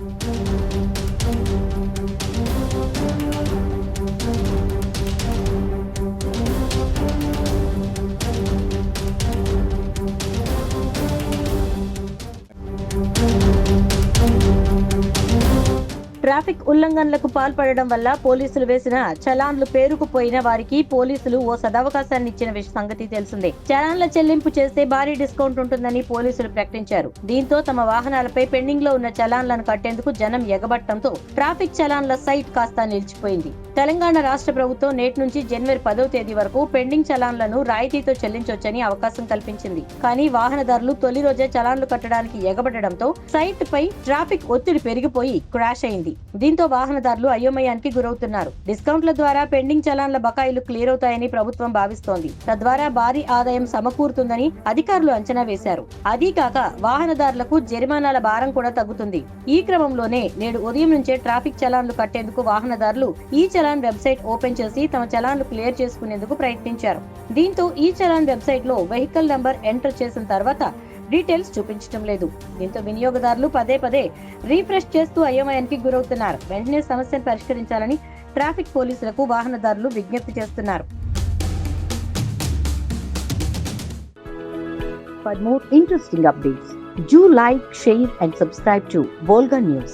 Thank you. Traffic ఉల్లంఘనలకు పాల్పడడం వల్ల పోలీసులు వేసిన చలాన్లు పేరుకుపోయిన వారికి పోలీసులు ఓ సదవకాశాన్ని ఇచ్చిన విషయ సంగతి తెలిసిందే. చలాన్ల చెల్లింపు చేస్తే భారీ డిస్కౌంట్ ఉంటుందని పోలీసులు ప్రకటించారు. దీంతో తమ వాహనాలపై పెండింగ్లో ఉన్న చలాన్లను కట్టేందుకు జనం ఎగబట్టడంతో ట్రాఫిక్ చలాన్ల సైట్ కాస్త నిలిచిపోయింది. తెలంగాణ రాష్ట్ర ప్రభుత్వం నేటి నుంచి జనవరి పదో తేదీ వరకు పెండింగ్ చలాన్లను రాయితీతో చెల్లించొచ్చని అవకాశం కల్పించింది. కానీ వాహనదారులు తొలి రోజే చలాన్లు కట్టడానికి ఎగబడడంతో సైట్ పై ట్రాఫిక్ ఒత్తిడి పెరిగిపోయి క్రాష్ అయింది. దీంతో వాహనదారులు అయోమయానికి గురవుతున్నారు. డిస్కౌంట్ల ద్వారా పెండింగ్ చలాన్ల బకాయిలు క్లియర్ అవుతాయని ప్రభుత్వం భావిస్తోంది. తద్వారా భారీ ఆదాయం సమకూరుతుందని అధికారులు అంచనా వేశారు. అదీ కాక వాహనదారులకు జరిమానాల భారం కూడా తగ్గుతుంది. ఈ క్రమంలోనే నేడు ఉదయం నుంచే ట్రాఫిక్ చలాన్లు కట్టేందుకు వాహనదారులు ఈ చలాన్ వెబ్సైట్ ఓపెన్ చేసి తమ చలాన్లు క్లియర్ చేసుకునేందుకు ప్రయత్నించారు. దీంతో ఈ చలాన్ వెబ్సైట్లో వెహికల్ నంబర్ ఎంటర్ చేసిన తర్వాత డీటెయిల్స్ చూపించడం లేదు. దీంతో వినియోగదారులు పదే పదే రీఫ్రెష్ చేస్తూ అయోమయానికి గురవుతున్నారు. వెంటనే సమస్యను పరిష్కరించాలని ట్రాఫిక్ పోలీసులకు వాహనదారులు విజ్ఞప్తి చేస్తున్నారు. For more interesting updates, do like, share and subscribe to Volga News.